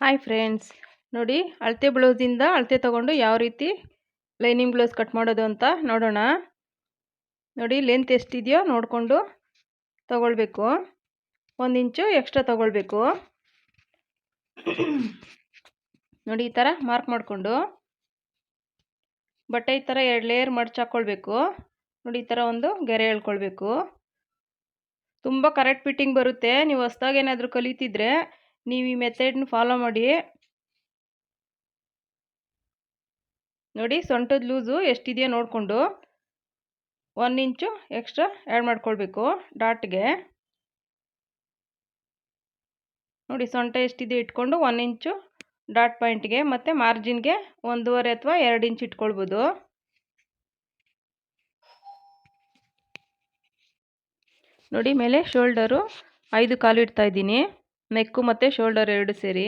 Hi friends ನೋಡಿ, ಅಳತೆ ಬ್ಲೌಸಿಂದ ಅಳತೆ ತೊಗೊಂಡು ಯಾವ ರೀತಿ ಲೈನಿಂಗ್ ಬ್ಲೌಸ್ ಕಟ್ ಮಾಡೋದು ಅಂತ ನೋಡೋಣ. ನೋಡಿ ಲೆಂತ್ ಎಷ್ಟಿದೆಯೋ ನೋಡಿಕೊಂಡು ತಗೊಳ್ಬೇಕು. ಒಂದು ಇಂಚು ಎಕ್ಸ್ಟ್ರಾ ತಗೊಳ್ಬೇಕು. ನೋಡಿ, ಈ ಥರ ಮಾರ್ಕ್ ಮಾಡಿಕೊಂಡು. ಬಟ್ಟೆ ಈ ಥರ ಎರಡು ಲೇಯರ್ ಮಡ್ಚ್ ಹಾಕ್ಕೊಳ್ಬೇಕು ನೋಡಿ, ಈ ಥರ ಒಂದು ಗೆರೆ ಹೇಳ್ಕೊಳ್ಬೇಕು ತುಂಬ ಕರೆಕ್ಟ್ ಫಿಟ್ಟಿಂಗ್ ಬರುತ್ತೆ. ನೀವು ಹೊಸ್ದಾಗಿ ಏನಾದರೂ ಕಲಿತಿದ್ರೆ ನೀವು ಈ ಮೆಥಡ್ನ ಫಾಲೋ ಮಾಡಿ. ನೋಡಿ ಸೊಂಟದ ಲೂಸು ಎಷ್ಟಿದೆಯೋ ನೋಡಿಕೊಂಡು ಒನ್ ಇಂಚು ಎಕ್ಸ್ಟ್ರಾ ಆ್ಯಡ್ ಮಾಡ್ಕೊಳ್ಬೇಕು ಡಾಟ್ಗೆ ನೋಡಿ ಸೊಂಟ ಎಷ್ಟಿದೆಯೋ ಇಟ್ಕೊಂಡು ಒನ್ ಇಂಚು ಡಾಟ್ ಪಾಯಿಂಟ್ಗೆ ಮತ್ತು ಮಾರ್ಜಿನ್ಗೆ ಒಂದೂವರೆ ಅಥವಾ ಎರಡು ಇಂಚ್ ಇಟ್ಕೊಳ್ಬೋದು. ನೋಡಿ ಮೇಲೆ ಶೋಲ್ಡರು ಐದು ಕಾಲು ಇಡ್ತಾ ಇದ್ದೀನಿ. ನೆಕ್ಕು ಮತ್ತು ಶೋಲ್ಡರ್ ಎರಡು ಸೇರಿ.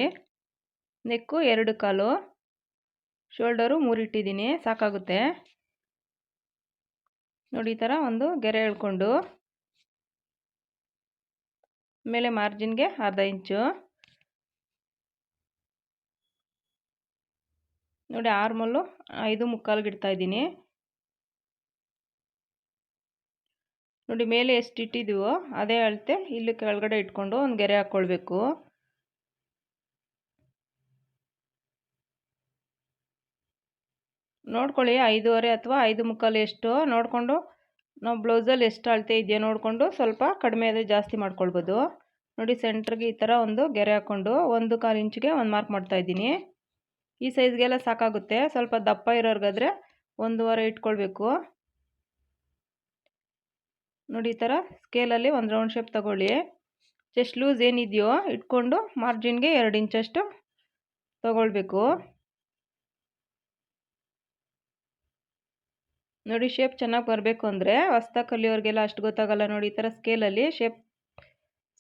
ನೆಕ್ಕು ಎರಡು ಕಾಲು. ಶೋಲ್ಡರು ಮೂರಿಟ್ಟಿದ್ದೀನಿ ಸಾಕಾಗುತ್ತೆ. ನೋಡಿ, ಈ ಥರ ಒಂದು ಗೆರೆ ಎಳ್ಕೊಂಡು. ಮೇಲೆ ಮಾರ್ಜಿನ್ಗೆ ಅರ್ಧ ಇಂಚು. ನೋಡಿ, ಆರ್ಮಲ್ಲು ಐದು ಮುಕ್ಕಾಲು ಇಡ್ತಾ ಇದ್ದೀನಿ. ನೋಡಿ, ಮೇಲೆ ಎಷ್ಟು ಇಟ್ಟಿದ್ದೀವೋ ಅದೇ ಅಳತೆ ಇಲ್ಲಿ ಕೆಳಗಡೆ ಇಟ್ಕೊಂಡು ಒಂದು ಗೆರೆ ಹಾಕ್ಕೊಳ್ಬೇಕು. ನೋಡ್ಕೊಳ್ಳಿ, ಐದೂವರೆ ಅಥವಾ ಐದು ಮುಕ್ಕಾಲು ಎಷ್ಟು, ನೋಡಿಕೊಂಡು ನಾವು ಬ್ಲೌಸಲ್ಲಿ ಎಷ್ಟು ಅಳತೆ ಇದೆಯಾ ನೋಡಿಕೊಂಡು ಸ್ವಲ್ಪ ಕಡಿಮೆ ಆದರೆ ಜಾಸ್ತಿ ಮಾಡ್ಕೊಳ್ಬೋದು. ನೋಡಿ, ಸೆಂಟ್ರಿಗೆ ಈ ಥರ ಒಂದು ಗೆರೆ ಹಾಕ್ಕೊಂಡು ಒಂದು ಕಾಲು ಇಂಚಿಗೆ ಒಂದು ಮಾರ್ಕ್ ಮಾಡ್ತಾಯಿದ್ದೀನಿ ಈ ಸೈಜ್ಗೆಲ್ಲ ಸಾಕಾಗುತ್ತೆ. ಸ್ವಲ್ಪ ದಪ್ಪ ಇರೋರ್ಗಾದರೆ ಒಂದೂವರೆ ಇಟ್ಕೊಳ್ಬೇಕು. ನೋಡಿ ಈ ಥರ ಸ್ಕೇಲಲ್ಲಿ ಒಂದು ರೌಂಡ್ ಶೇಪ್ ತಗೊಳ್ಳಿ. ಜಸ್ಟ್ ಲೂಸ್ ಏನಿದೆಯೋ ಇಟ್ಕೊಂಡು ಮಾರ್ಜಿನ್ಗೆ ಎರಡು ಇಂಚಷ್ಟು ತಗೊಳ್ಬೇಕು. ನೋಡಿ ಶೇಪ್ ಚೆನ್ನಾಗಿ ಬರಬೇಕು ಅಂದರೆ ಹೊಸ್ತ ಕಲಿಯೋರಿಗೆಲ್ಲ ಅಷ್ಟು ಗೊತ್ತಾಗಲ್ಲ ನೋಡಿ ಈ ಥರ ಸ್ಕೇಲಲ್ಲಿ ಶೇಪ್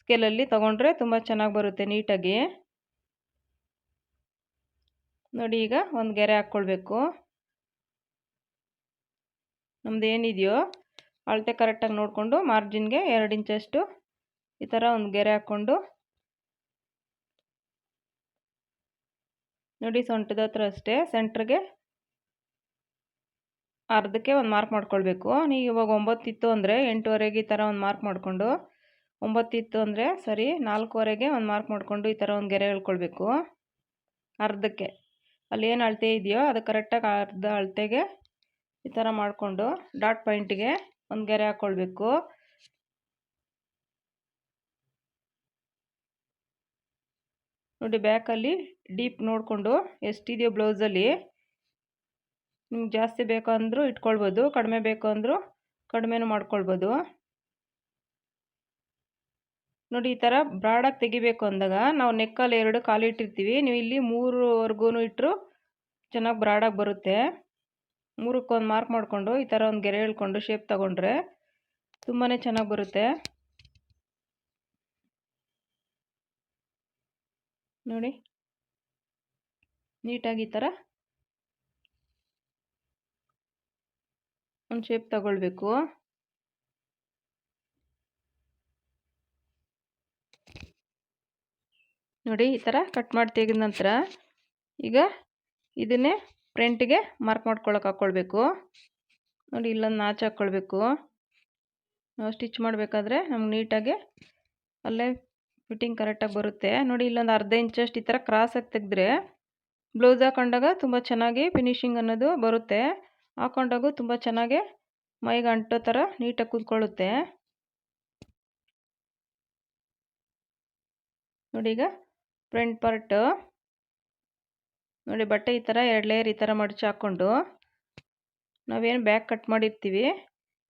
ಸ್ಕೇಲಲ್ಲಿ ತೊಗೊಂಡ್ರೆ ತುಂಬ ಚೆನ್ನಾಗಿ ಬರುತ್ತೆ ನೀಟಾಗಿ. ನೋಡಿ ಈಗ ಒಂದು ಗೆರೆ ಹಾಕ್ಕೊಳ್ಬೇಕು. ನಮ್ದು ಏನಿದೆಯೋ ಅಳತೆ ಕರೆಕ್ಟಾಗಿ ನೋಡಿಕೊಂಡು ಮಾರ್ಜಿನ್ಗೆ ಎರಡು ಇಂಚಷ್ಟು ಈ ಥರ ಒಂದು ಗೆರೆ ಹಾಕ್ಕೊಂಡು ನೋಡಿ ಸೊಂಟದ ಹತ್ರ ಅಷ್ಟೇ ಸೆಂಟ್ರಿಗೆ ಅರ್ಧಕ್ಕೆ ಒಂದು ಮಾರ್ಕ್ ಮಾಡ್ಕೊಳ್ಬೇಕು. ನೀವು ಇವಾಗ ಒಂಬತ್ತಿತ್ತು ಅಂದರೆ ಎಂಟುವರೆಗೆ ಈ ಥರ ಒಂದು ಮಾರ್ಕ್ ಮಾಡಿಕೊಂಡು ಒಂಬತ್ತಿತ್ತು ಅಂದರೆ ಸರಿ ನಾಲ್ಕುವರೆಗೆ ಒಂದು ಮಾರ್ಕ್ ಮಾಡಿಕೊಂಡು ಈ ಥರ ಒಂದು ಗೆರೆ ಹೇಳ್ಕೊಳ್ಬೇಕು. ಅರ್ಧಕ್ಕೆ. ಅಲ್ಲಿ ಏನು ಅಳತೆ ಇದೆಯೋ ಅದು ಕರೆಕ್ಟಾಗಿ ಅರ್ಧ ಅಳತೆಗೆ ಈ ಥರ ಮಾಡಿಕೊಂಡು ಡಾಟ್ ಪಾಯಿಂಟಿಗೆ ಒಂದು ಗೆರೆ ಹಾಕ್ಕೊಳ್ಬೇಕು ನೋಡಿ ಬ್ಯಾಕಲ್ಲಿ ಡೀಪ್ ನೋಡಿಕೊಂಡು ಎಷ್ಟಿದೆಯೋ ಬ್ಲೌಸಲ್ಲಿ ನಿಮ್ಗೆ ಜಾಸ್ತಿ ಬೇಕು ಅಂದರೂ ಇಟ್ಕೊಳ್ಬೋದು, ಕಡಿಮೆ ಬೇಕು ಅಂದರೂ ಕಡಿಮೆನೂ ಮಾಡ್ಕೊಳ್ಬೋದು. ನೋಡಿ ಈ ಥರ ಬ್ರಾಡಾಗಿ ತೆಗಿಬೇಕು ಅಂದಾಗ ನಾವು ನೆಕ್ಕಲ್ಲಿ ಎರಡು ಕಾಲು ಇಟ್ಟಿರ್ತೀವಿ ನೀವು ಇಲ್ಲಿ ಮೂರುವರೆಗೂ ಇಟ್ಟರು ಚೆನ್ನಾಗಿ ಬ್ರಾಡಾಗಿ ಬರುತ್ತೆ. ಮೂರಕ್ಕೊಂದು ಮಾರ್ಕ್ ಮಾಡಿಕೊಂಡು ಈ ಥರ ಒಂದು ಗೆರೆ ಹೇಳ್ಕೊಂಡು ಶೇಪ್ ತಗೊಂಡ್ರೆ ತುಂಬಾ ಚೆನ್ನಾಗಿ ಬರುತ್ತೆ. ನೋಡಿ. ನೀಟಾಗಿ ಈ ಥರ ಒಂದು ಶೇಪ್ ತಗೊಳ್ಬೇಕು. ನೋಡಿ ಈ ಥರ ಕಟ್ ಮಾಡಿ ತೆಗೆದ ನಂತರ ಈಗ ಇದನ್ನೇ ಫ್ರಂಟಿಗೆ ಮಾರ್ಕ್ ಮಾಡ್ಕೊಳಕ್ಕೆ ಹಾಕ್ಕೊಳ್ಬೇಕು ನೋಡಿ ಇಲ್ಲೊಂದು ನಾಚು ಹಾಕ್ಕೊಳ್ಬೇಕು ನಾವು ಸ್ಟಿಚ್ ಮಾಡಬೇಕಾದ್ರೆ ನಮ್ಗೆ ನೀಟಾಗಿ ಅಲ್ಲೇ ಫಿಟ್ಟಿಂಗ್ ಕರೆಕ್ಟಾಗಿ ಬರುತ್ತೆ. ನೋಡಿ ಇಲ್ಲೊಂದು ಅರ್ಧ ಇಂಚಷ್ಟು ಈ ಥರ ಕ್ರಾಸಾಗಿ ತೆಗೆದ್ರೆ ಬ್ಲೌಸ್ ಹಾಕೊಂಡಾಗ ತುಂಬ ಚೆನ್ನಾಗಿ ಫಿನಿಶಿಂಗ್ ಅನ್ನೋದು ಬರುತ್ತೆ. ಹಾಕೊಂಡಾಗೂ ತುಂಬ ಚೆನ್ನಾಗಿ ಮೈಗೆ ಅಂಟೋ ಥರ ನೀಟಾಗಿ ಕೂತ್ಕೊಳ್ಳುತ್ತೆ. ನೋಡಿ ಈಗ ಫ್ರಂಟ್ ಪಾರ್ಟು ನೋಡಿ ಬಟ್ಟೆ ಈ ಥರ ಎರಡು ಲೇಯರ್ ಈ ಥರ ಮಡಚಿ ಹಾಕ್ಕೊಂಡು ನಾವೇನು ಬ್ಯಾಕ್ ಕಟ್ ಮಾಡಿರ್ತೀವಿ.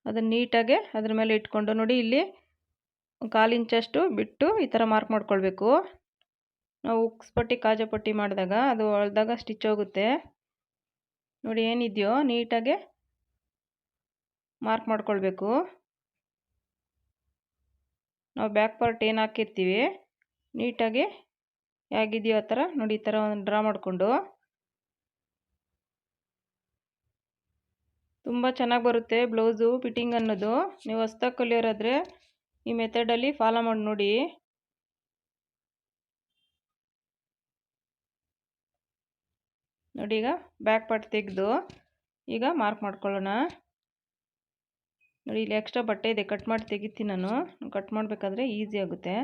ಅದನ್ನು ನೀಟಾಗೆ ಅದ್ರ ಮೇಲೆ ಇಟ್ಕೊಂಡು ನೋಡಿ ಇಲ್ಲಿ ಕಾಲು ಇಂಚಷ್ಟು ಬಿಟ್ಟು ಈ ಥರ ಮಾರ್ಕ್ ಮಾಡ್ಕೊಳ್ಬೇಕು. ನಾವು ಉಕ್ಸ್ ಪಟ್ಟಿ, ಕಾಜಾ ಪಟ್ಟಿ ಮಾಡಿದಾಗ ಅದು ಹೊಳ್ದಾಗ ಸ್ಟಿಚ್ ಹೋಗುತ್ತೆ. ನೋಡಿ ಏನಿದೆಯೋ ನೀಟಾಗೆ ಮಾರ್ಕ್ ಮಾಡ್ಕೊಳ್ಬೇಕು. ನಾವು ಬ್ಯಾಕ್ ಪಾರ್ಟ್ ಏನು ಹಾಕಿರ್ತೀವಿ? ನೀಟಾಗಿ ಹೇಗಿದೆಯೋ ಆ ಥರ ನೋಡಿ ಈ ಥರ ಒಂದು ಡ್ರಾ ಮಾಡಿಕೊಂಡು. ತುಂಬ ಚೆನ್ನಾಗಿ ಬರುತ್ತೆ ಬ್ಲೌಸು, ಫಿಟ್ಟಿಂಗ್ ಅನ್ನೋದು. ನೀವು ಹೊಸ್ದಾಗಿ ಕಲಿಯೋರಾದರೆ ಈ ಮೆಥಡಲ್ಲಿ ಫಾಲೋ ಮಾಡಿ ನೋಡಿ. ನೋಡಿ ಈಗ ಬ್ಯಾಕ್ ಪಾರ್ಟ್ ತೆಗೆದು ಈಗ ಮಾರ್ಕ್ ಮಾಡ್ಕೊಳ್ಳೋಣ. ನೋಡಿ ಇಲ್ಲಿ ಎಕ್ಸ್ಟ್ರಾ ಬಟ್ಟೆ ಇದೆ ಕಟ್ ಮಾಡಿ ತೆಗಿತೀನಿ ನಾನು. ಕಟ್ ಮಾಡಬೇಕಾದ್ರೆ ಈಸಿ ಆಗುತ್ತೆ.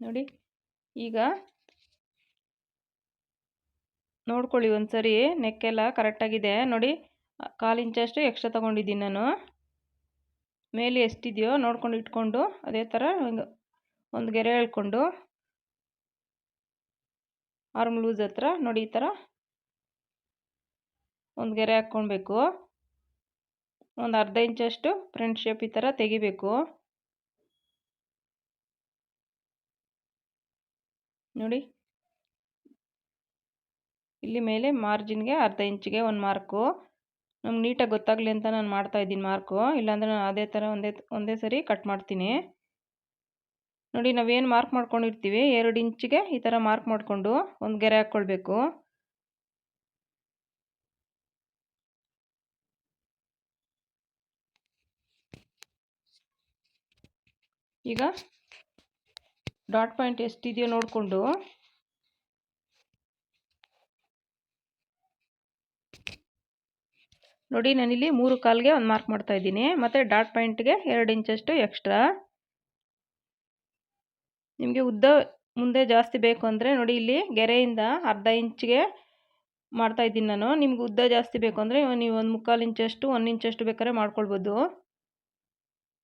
ನೋಡಿ, ಈಗ ನೋಡ್ಕೊಳ್ಳಿ ಒಂದು ಸರಿ ನೆಕ್ಕೆಲ್ಲ ಕರೆಕ್ಟಾಗಿದೆ. ನೋಡಿ ಕಾಲು ಇಂಚಷ್ಟು ಎಕ್ಸ್ಟ್ರಾ ತೊಗೊಂಡಿದ್ದೀನಿ ನಾನು. ಮೇಲೆ ಎಷ್ಟಿದೆಯೋ ನೋಡ್ಕೊಂಡು ಇಟ್ಕೊಂಡು, ಅದೇ ಥರ ಒಂದು ಗೆರೆ ಹೇಳ್ಕೊಂಡು. ಆರ್ಮ್ ಲೂಸ್ ಹತ್ರ, ನೋಡಿ ಈ ಥರ. ಒಂದು ಗೆರೆ ಹಾಕ್ಕೊಳ್ಬೇಕು. ಒಂದು ಅರ್ಧ ಇಂಚಷ್ಟು ಫ್ರಂಟ್ ಶೇಪ್ ಈ ಥರ ತೆಗಿಬೇಕು. ನೋಡಿ. ಇಲ್ಲಿ ಮೇಲೆ ಮಾರ್ಜಿನ್ಗೆ ಅರ್ಧ ಇಂಚಿಗೆ ಒಂದು ಮಾರ್ಕು ನಮ್ಗೆ ನೀಟಾಗಿ ಗೊತ್ತಾಗಲಿ ಅಂತ ನಾನು ಮಾಡ್ತಾ ಇದ್ದೀನಿ ಮಾರ್ಕು ಇಲ್ಲಾಂದರೆ ನಾನು ಅದೇ ಥರ ಒಂದೇ ಒಂದೇ ಸರಿ ಕಟ್ ಮಾಡ್ತೀನಿ. ನೋಡಿ, ನಾವೇನು ಮಾರ್ಕ್ ಮಾಡ್ಕೊಂಡಿರ್ತೀವಿ? ಎರಡು ಇಂಚಿಗೆ ಈ ಥರ ಮಾರ್ಕ್ ಮಾಡಿಕೊಂಡು ಒಂದು ಗೆರೆ ಹಾಕ್ಕೊಳ್ಬೇಕು ಈಗ ಡಾಟ್ ಪಾಯಿಂಟ್ ಎಷ್ಟಿದೆಯೋ ನೋಡಿಕೊಂಡು. ನೋಡಿ, ನಾನಿಲ್ಲಿ ಮೂರು ಕಾಲ್ಗೆ ಒಂದು ಮಾರ್ಕ್ ಮಾಡ್ತಾ ಇದ್ದೀನಿ. ಮತ್ತು ಡಾಟ್ ಪಾಯಿಂಟ್ಗೆ ಎರಡು ಇಂಚಷ್ಟು ಎಕ್ಸ್ಟ್ರಾ. ನಿಮಗೆ ಉದ್ದ ಮುಂದೆ ಜಾಸ್ತಿ ಬೇಕು ಅಂದರೆ ನೋಡಿ, ಇಲ್ಲಿ ಗೆರೆಯಿಂದ ಅರ್ಧ ಇಂಚ್ಗೆ ಮಾಡ್ತಾ ಇದ್ದೀನಿ ನಾನು. ನಿಮ್ಗೆ ಉದ್ದ ಜಾಸ್ತಿ ಬೇಕು ಅಂದರೆ ನೀವು ಒಂದು ಮುಕ್ಕಾಲು ಇಂಚಷ್ಟು, ಒಂದು ಇಂಚಷ್ಟು ಬೇಕಾದ್ರೆ ಮಾಡ್ಕೊಳ್ಬೋದು.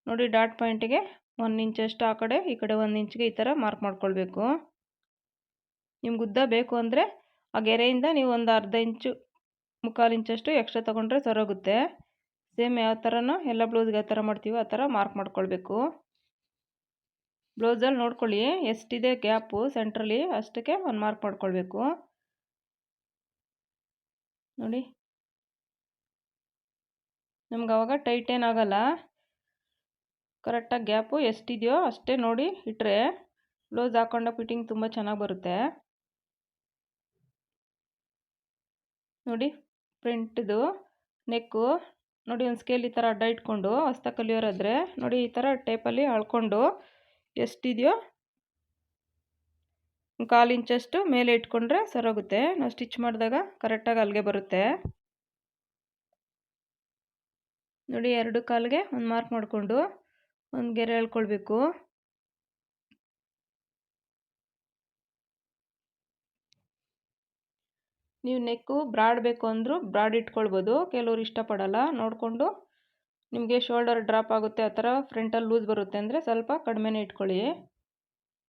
ನೋಡಿ, ಡಾಟ್ ಪಾಯಿಂಟಿಗೆ ಒಂದು ಇಂಚಷ್ಟು ಆ ಕಡೆ, ಈ ಕಡೆ ಒಂದು ಇಂಚಿಗೆ ಈ ಥರ ಮಾರ್ಕ್ ಮಾಡ್ಕೊಳ್ಬೇಕು. ನಿಮ್ಗೆ ಉದ್ದ ಬೇಕು ಅಂದರೆ ಆ ಗೆರೆಯಿಂದ ನೀವು ಒಂದು ಅರ್ಧ ಇಂಚು, ಮುಕ್ಕಾಲು ಇಂಚಷ್ಟು ಎಕ್ಸ್ಟ್ರಾ ತೊಗೊಂಡ್ರೆ ಸರೋಗುತ್ತೆ ಸೇಮ್ ಯಾವ ಥರನೋ ಎಲ್ಲ ಬ್ಲೌಸ್ಗೆ ಯಾವ ಥರ ಮಾಡ್ತೀವೋ ಆ ಥರ ಮಾರ್ಕ್ ಮಾಡ್ಕೊಳ್ಬೇಕು. ಬ್ಲೌಸಲ್ಲಿ ನೋಡ್ಕೊಳ್ಳಿ, ಎಷ್ಟಿದೆ ಗ್ಯಾಪು ಸೆಂಟ್ರಲ್ಲಿ ಅಷ್ಟಕ್ಕೆ ಒಂದು ಮಾರ್ಕ್ ಮಾಡ್ಕೊಳ್ಬೇಕು. ನೋಡಿ. ನಮ್ಗೆ ಅವಾಗ ಟೈಟ್ ಏನಾಗಲ್ಲ ಕರೆಕ್ಟಾಗಿ ಗ್ಯಾಪು ಎಷ್ಟಿದೆಯೋ ಅಷ್ಟೇ ನೋಡಿ ಇಟ್ಟರೆ ಬ್ಲೌಸ್ ಹಾಕೊಂಡ ಫಿಟ್ಟಿಂಗ್ ತುಂಬ ಚೆನ್ನಾಗಿ ಬರುತ್ತೆ. ನೋಡಿ ಪ್ರಿಂಟ್ದು, ನೆಕ್ಕು, ನೋಡಿ ಒಂದು ಸ್ಕೇಲ್ ಈ ಥರ ಅಡ್ಡ ಇಟ್ಕೊಂಡು ಹೊಸ್ತ ಕಲಿಯೋರಾದರೆ ನೋಡಿ ಈ ಥರ ಟೇಪಲ್ಲಿ ಅಳ್ಕೊಂಡು ಎಷ್ಟಿದೆಯೋ ಕಾಲು ಇಂಚಷ್ಟು ಮೇಲೆ ಇಟ್ಕೊಂಡ್ರೆ ಸರೋಗುತ್ತೆ. ನಾವು ಸ್ಟಿಚ್ ಮಾಡಿದಾಗ ಕರೆಕ್ಟಾಗಿ ಅಲ್ಲಿಗೆ ಬರುತ್ತೆ. ನೋಡಿ ಎರಡು ಕಾಲಿಗೆ ಒಂದು ಮಾರ್ಕ್ ಮಾಡಿಕೊಂಡು ಒಂದು ಗೆರೆ ಎಳ್ಕೊಳ್ಬೇಕು. ನೀವು ನೆಕ್ಕು ಬ್ರಾಡ್ ಬೇಕು ಅಂದರೂ ಬ್ರಾಡ್ ಇಟ್ಕೊಳ್ಬೋದು. ಕೆಲವ್ರು ಇಷ್ಟಪಡಲ್ಲ. ನೋಡಿಕೊಂಡು ನಿಮಗೆ ಶೋಲ್ಡರ್ ಡ್ರಾಪ್ ಆಗುತ್ತೆ, ಆ ಥರ ಫ್ರಂಟಲ್ಲಿ ಲೂಸ್ ಬರುತ್ತೆ ಅಂದರೆ ಸ್ವಲ್ಪ ಕಡಿಮೆನೇ ಇಟ್ಕೊಳ್ಳಿ.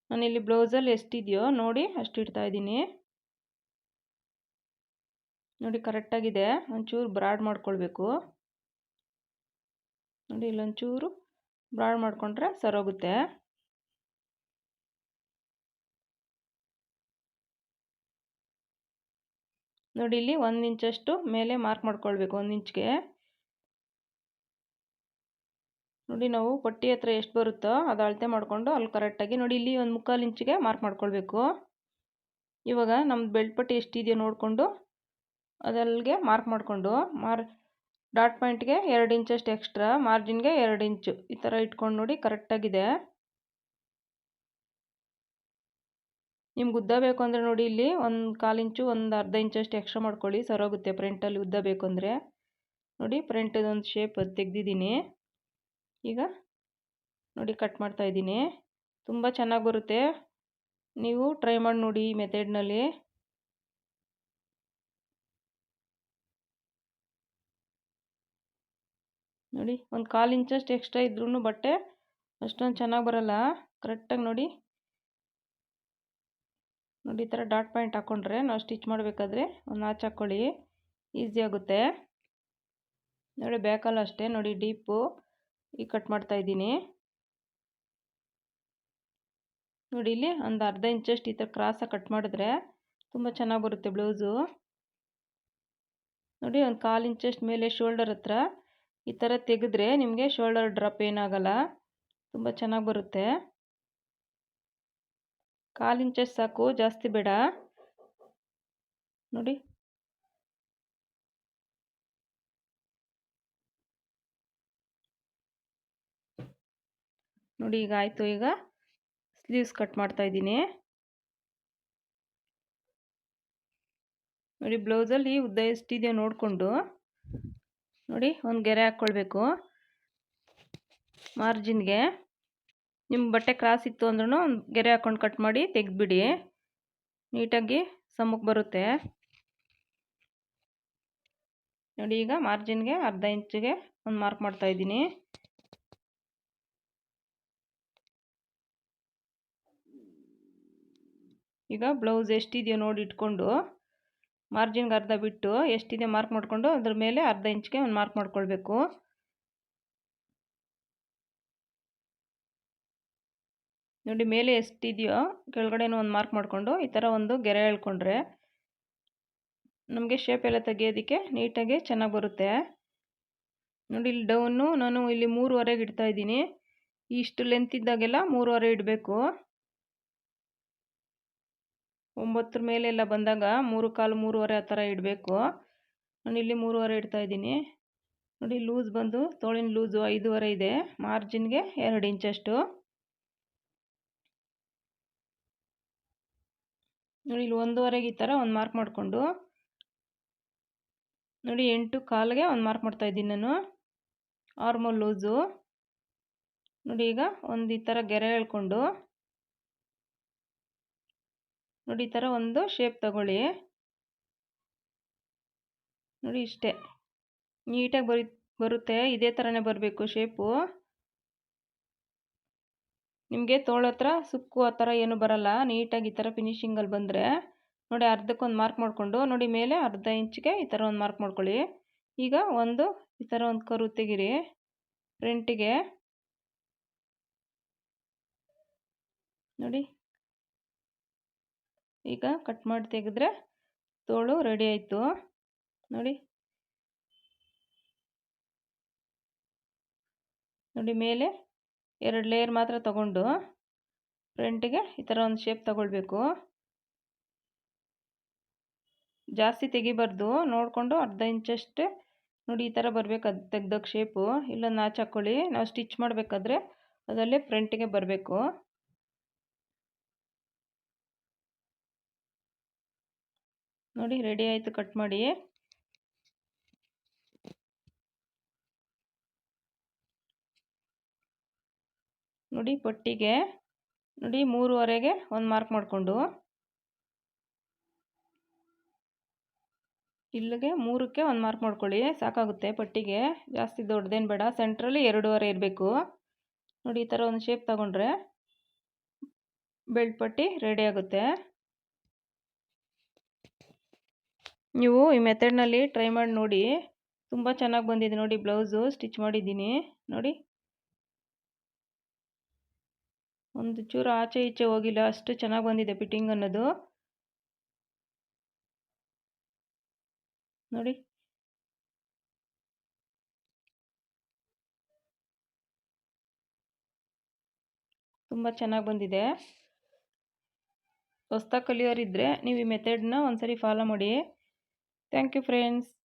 ನಾನಿಲ್ಲಿ ಬ್ಲೌಸಲ್ಲಿ ಎಷ್ಟಿದೆಯೋ ನೋಡಿ ಅಷ್ಟು ಇಡ್ತಾ ಇದ್ದೀನಿ. ನೋಡಿ ಕರೆಕ್ಟಾಗಿದೆ. ಒಂಚೂರು ಬ್ರಾಡ್ ಮಾಡ್ಕೊಳ್ಬೇಕು. ನೋಡಿ ಇಲ್ಲೊಂಚೂರು ಬ್ರಾಡ್ ಮಾಡಿಕೊಂಡ್ರೆ ಸರೋಗುತ್ತೆ. ನೋಡಿ ಇಲ್ಲಿ ಒಂದು ಇಂಚಷ್ಟು ಮೇಲೆ ಮಾರ್ಕ್ ಮಾಡ್ಕೊಳ್ಬೇಕು ಒಂದು ಇಂಚ್ಗೆ. ನೋಡಿ ನಾವು ಪಟ್ಟಿ ಹತ್ರ ಎಷ್ಟು ಬರುತ್ತೋ ಅದು ಅಳತೆ ಮಾಡಿಕೊಂಡು ಅಲ್ಲಿ ಕರೆಕ್ಟಾಗಿ ನೋಡಿ ಇಲ್ಲಿ ಒಂದು ಮುಕ್ಕಾಲು ಇಂಚಿಗೆ ಮಾರ್ಕ್ ಮಾಡ್ಕೊಳ್ಬೇಕು. ಇವಾಗ ನಮ್ಮದು ಬೆಲ್ಟ್ ಪಟ್ಟಿ ಎಷ್ಟಿದೆಯೋ ನೋಡಿಕೊಂಡು ಅದಲ್ಲಿಗೆ ಮಾರ್ಕ್ ಮಾಡಿಕೊಂಡು ಮಾರ್ ಡಾಟ್ ಪಾಯಿಂಟ್ಗೆ ಎರಡು ಇಂಚಷ್ಟು ಎಕ್ಸ್ಟ್ರಾ ಮಾರ್ಜಿನ್ಗೆ ಎರಡು ಇಂಚು. ಈ ಥರ ಇಟ್ಕೊಂಡು ನೋಡಿ ಕರೆಕ್ಟಾಗಿದೆ ನಿಮ್ಗೆ ಉದ್ದ ಬೇಕು ಅಂದರೆ ನೋಡಿ ಇಲ್ಲಿ ಒಂದು ಕಾಲು ಇಂಚು, ಒಂದು ಅರ್ಧ ಇಂಚಷ್ಟು ಎಕ್ಸ್ಟ್ರಾ ಮಾಡ್ಕೊಳ್ಳಿ. ಸರೋಗುತ್ತೆ ಪ್ರಿಂಟಲ್ಲಿ ಉದ್ದ ಬೇಕು ಅಂದರೆ. ನೋಡಿ ಪ್ರಿಂಟದೊಂದು ಶೇಪ್ ತೆಗ್ದಿದ್ದೀನಿ. ಈಗ ನೋಡಿ ಕಟ್ ಮಾಡ್ತಾ ಇದ್ದೀನಿ. ತುಂಬ ಚೆನ್ನಾಗಿ ಬರುತ್ತೆ. ನೀವು ಟ್ರೈ ಮಾಡಿ ನೋಡಿ ಈ ಮೆಥಡ್ನಲ್ಲಿ ನೋಡಿ, ಒಂದು ಕಾಲು ಇಂಚಷ್ಟು ಎಕ್ಸ್ಟ್ರಾ ಇದ್ರೂ ಬಟ್ಟೆ ಅಷ್ಟೊಂದು ಚೆನ್ನಾಗಿ ಬರಲ್ಲ. ಕರೆಕ್ಟಾಗಿ ನೋಡಿ. ನೋಡಿ, ಈ ಥರ ಡಾಟ್ ಪಾಯಿಂಟ್ ಹಾಕ್ಕೊಂಡ್ರೆ ನಾವು ಸ್ಟಿಚ್ ಮಾಡಬೇಕಾದ್ರೆ ಒಂದು ನಾಚ್ ಹಾಕ್ಕೊಳ್ಳಿ ಈಸಿ ಆಗುತ್ತೆ. ನೋಡಿ ಬ್ಯಾಕಲ್ಲಿ ಅಷ್ಟೇ. ನೋಡಿ, ಡೀಪು ಈ ಕಟ್ ಮಾಡ್ತಾ ಇದ್ದೀನಿ. ನೋಡಿ, ಇಲ್ಲಿ ಒಂದು ಅರ್ಧ ಇಂಚಷ್ಟು ಈ ಥರ ಕ್ರಾಸಾಗಿ ಕಟ್ ಮಾಡಿದ್ರೆ ತುಂಬ ಚೆನ್ನಾಗಿ ಬರುತ್ತೆ ಬ್ಲೌಸು. ನೋಡಿ, ಒಂದು ಕಾಲು ಇಂಚಷ್ಟು ಮೇಲೆ ಶೋಲ್ಡರ್ ಹತ್ರ ಈ ಥರ ತೆಗೆದ್ರೆ ನಿಮಗೆ ಶೋಲ್ಡರ್ ಡ್ರಾಪ್ ಏನಾಗಲ್ಲ. ತುಂಬ ಚೆನ್ನಾಗಿ ಬರುತ್ತೆ. ಕಾಲು ಇಂಚಸ್ ಸಾಕು, ಜಾಸ್ತಿ ಬೇಡ. ನೋಡಿ. ನೋಡಿ, ಈಗ ಆಯಿತು. ಈಗ ಸ್ಲೀವ್ಸ್ ಕಟ್ ಮಾಡ್ತಾ ಇದ್ದೀನಿ. ನೋಡಿ ಬ್ಲೌಸಲ್ಲಿ ಉದ್ದ ಎಷ್ಟಿದೆಯೋ ನೋಡಿಕೊಂಡು. ನೋಡಿ, ಒಂದು ಗೆರೆ ಹಾಕ್ಕೊಳ್ಬೇಕು ಮಾರ್ಜಿನ್ಗೆ. ನಿಮ್ಮ ಬಟ್ಟೆ ಕ್ರಾಸ್ ಇತ್ತು ಅಂದ್ರೂ ಒಂದು ಗೆರೆ ಹಾಕ್ಕೊಂಡು ಕಟ್ ಮಾಡಿ ತೆಗೆದ್ಬಿಡಿ. ನೀಟಾಗಿ ಸಮಕ್ಕೆ ಬರುತ್ತೆ. ನೋಡಿ, ಈಗ ಮಾರ್ಜಿನ್ಗೆ ಅರ್ಧ ಇಂಚಿಗೆ ಒಂದು ಮಾರ್ಕ್ ಮಾಡ್ತಾ ಇದ್ದೀನಿ. ಈಗ ಬ್ಲೌಸ್ ಎಷ್ಟಿದೆಯೋ ನೋಡಿ ಇಟ್ಕೊಂಡು. ಮಾರ್ಜಿನ್ಗೆ ಅರ್ಧ ಬಿಟ್ಟು ಎಷ್ಟಿದೆ ಮಾರ್ಕ್ ಮಾಡಿಕೊಂಡು ಅದ್ರ ಮೇಲೆ ಅರ್ಧ ಇಂಚ್ಗೆ ಒಂದು ಮಾರ್ಕ್ ಮಾಡ್ಕೊಳ್ಬೇಕು. ನೋಡಿ ಮೇಲೆ ಎಷ್ಟಿದೆಯೋ ಕೆಳಗಡೆನೂ ಒಂದು ಮಾರ್ಕ್ ಮಾಡಿಕೊಂಡು ಈ ಥರ ಒಂದು ಗೆರೆ ಹೇಳ್ಕೊಂಡ್ರೆ ನಮಗೆ ಶೇಪ್ ಎಲ್ಲ ತೆಗಿಯೋದಕ್ಕೆ ನೀಟಾಗಿ ಚೆನ್ನಾಗಿ ಬರುತ್ತೆ. ನೋಡಿ ಇಲ್ಲಿ ಡೌನು ನಾನು ಇಲ್ಲಿ ಮೂರುವರೆಗೆ ಇಡ್ತಾ ಇದ್ದೀನಿ. ಇಷ್ಟು ಲೆಂತ್ ಇದ್ದಾಗೆಲ್ಲ ಮೂರುವರೆ ಇಡಬೇಕು. ಒಂಬತ್ತರ ಮೇಲೆಲ್ಲ ಬಂದಾಗ ಮೂರು ಕಾಲು ಮೂರುವರೆ ಆ ಥರ ಇಡಬೇಕು. ನಾನು ಇಲ್ಲಿ ಮೂರುವರೆ ಇಡ್ತಾ ಇದ್ದೀನಿ. ನೋಡಿ, ಲೂಸ್ ಬಂದು ತೋಳಿನ ಲೂಸು ಐದೂವರೆ ಇದೆ. ಮಾರ್ಜಿನ್ಗೆ ಎರಡು ಇಂಚಷ್ಟು ನೋಡಿ, ಇಲ್ಲಿ ಒಂದೂವರೆಗೆ ಈ ಥರ ಒಂದು ಮಾರ್ಕ್ ಮಾಡಿಕೊಂಡು. ನೋಡಿ, ಎಂಟು ಕಾಲಿಗೆ ಒಂದು ಮಾರ್ಕ್ ಮಾಡ್ತಾ ಇದ್ದೀನಿ ನಾನು. ಆರ್ಮಲ್ ಲೂಸು. ನೋಡಿ, ಈಗ ಒಂದು ಈ ಥರ ಗೆರೆ ಹೇಳ್ಕೊಂಡು. ನೋಡಿ, ಈ ಥರ ಒಂದು ಶೇಪ್ ತಗೊಳ್ಳಿ. ನೋಡಿ ಇಷ್ಟೇ. ನೀಟಾಗಿ ಬರಿ, ಬರುತ್ತೆ. ಇದೇ ಥರನೇ ಬರಬೇಕು ಶೇಪು ನಿಮಗೆ ತೋಳತ್ರ ಸುಕ್ಕು ಆ ಥರ ಏನು ಬರಲ್ಲ. ನೀಟಾಗಿ ಈ ಥರ ಫಿನಿಶಿಂಗಲ್ಲಿ ಬಂದರೆ. ನೋಡಿ, ಅರ್ಧಕ್ಕೊಂದು ಮಾರ್ಕ್ ಮಾಡಿಕೊಂಡು, ನೋಡಿ ಮೇಲೆ ಅರ್ಧ ಇಂಚಿಗೆ ಈ ಥರ ಒಂದು ಮಾರ್ಕ್ ಮಾಡ್ಕೊಳ್ಳಿ. ಈಗ ಒಂದು ಈ ಥರ ಒಂದು ಕರು ತೆಗಿರಿ. ಫ್ರಂಟಿಗೆ ನೋಡಿ. ಈಗ ಕಟ್ ಮಾಡಿ ತೆಗೆದ್ರೆ ತೋಳು ರೆಡಿ ಆಯಿತು. ನೋಡಿ. ನೋಡಿ ಮೇಲೆ ಎರಡು ಲೇಯರ್ ಮಾತ್ರ ತಗೊಂಡು ಫ್ರಂಟಿಗೆ ಈ ಥರ ಒಂದು ಶೇಪ್ ತಗೊಳ್ಬೇಕು. ಜಾಸ್ತಿ ತೆಗಿಬಾರ್ದು. ನೋಡಿಕೊಂಡು ಅರ್ಧ ಇಂಚಷ್ಟೇ ನೋಡಿ ಈ ಥರ ಬರಬೇಕು. ಅದು ತೆಗ್ದಾಗ ಶೇಪು ಇಲ್ಲ ನಾಚಾಕೊಳ್ಳಿ ಹಾಕ್ಕೊಳ್ಳಿ ನಾವು ಸ್ಟಿಚ್ ಮಾಡಬೇಕಾದ್ರೆ ಅದರಲ್ಲೇ ಫ್ರಂಟಿಗೆ ಬರಬೇಕು. ನೋಡಿ ರೆಡಿ ಆಯಿತು ಕಟ್ ಮಾಡಿ ನೋಡಿ, ಪಟ್ಟಿಗೆ, ನೋಡಿ, ಮೂರುವರೆಗೆ ಒಂದು ಮಾರ್ಕ್ ಮಾಡಿಕೊಂಡು. ಇಲ್ಲಿಗೆ ಮೂರಕ್ಕೆ ಒಂದು ಮಾರ್ಕ್ ಮಾಡ್ಕೊಳ್ಳಿ, ಸಾಕಾಗುತ್ತೆ ಪಟ್ಟಿಗೆ. ಜಾಸ್ತಿ ದೊಡ್ಡದೇನು ಬೇಡ ಸೆಂಟ್ರಲ್ಲಿ ಎರಡೂವರೆ ಇರಬೇಕು. ನೋಡಿ, ಈ ಥರ ಒಂದು ಶೇಪ್ ತಗೊಂಡ್ರೆ ಬೆಲ್ಟ್ ಪಟ್ಟಿ ರೆಡಿ ಆಗುತ್ತೆ. ನೀವು ಈ ಮೆಥಡ್ನಲ್ಲಿ ಟ್ರೈ ಮಾಡಿ ನೋಡಿ. ತುಂಬ ಚೆನ್ನಾಗಿ ಬಂದಿದೆ ನೋಡಿ ಬ್ಲೌಸು ಸ್ಟಿಚ್ ಮಾಡಿದ್ದೀನಿ. ನೋಡಿ. ಒಂದು ಚೂರು ಆಚೆ ಈಚೆ ಹೋಗಿಲ್ಲ, ಅಷ್ಟು ಚೆನ್ನಾಗಿ ಬಂದಿದೆ ಫಿಟ್ಟಿಂಗ್ ಅನ್ನೋದು. ನೋಡಿ. ತುಂಬ ಚೆನ್ನಾಗಿ ಬಂದಿದೆ. ಹೊಸ್ತಾಗಿ ಕಲಿಯೋರಿದ್ದರೆ ನೀವು ಈ ಮೆಥಡ್ನ ಒಂದ್ಸರಿ ಫಾಲೋ ಮಾಡಿ. Thank you, friends.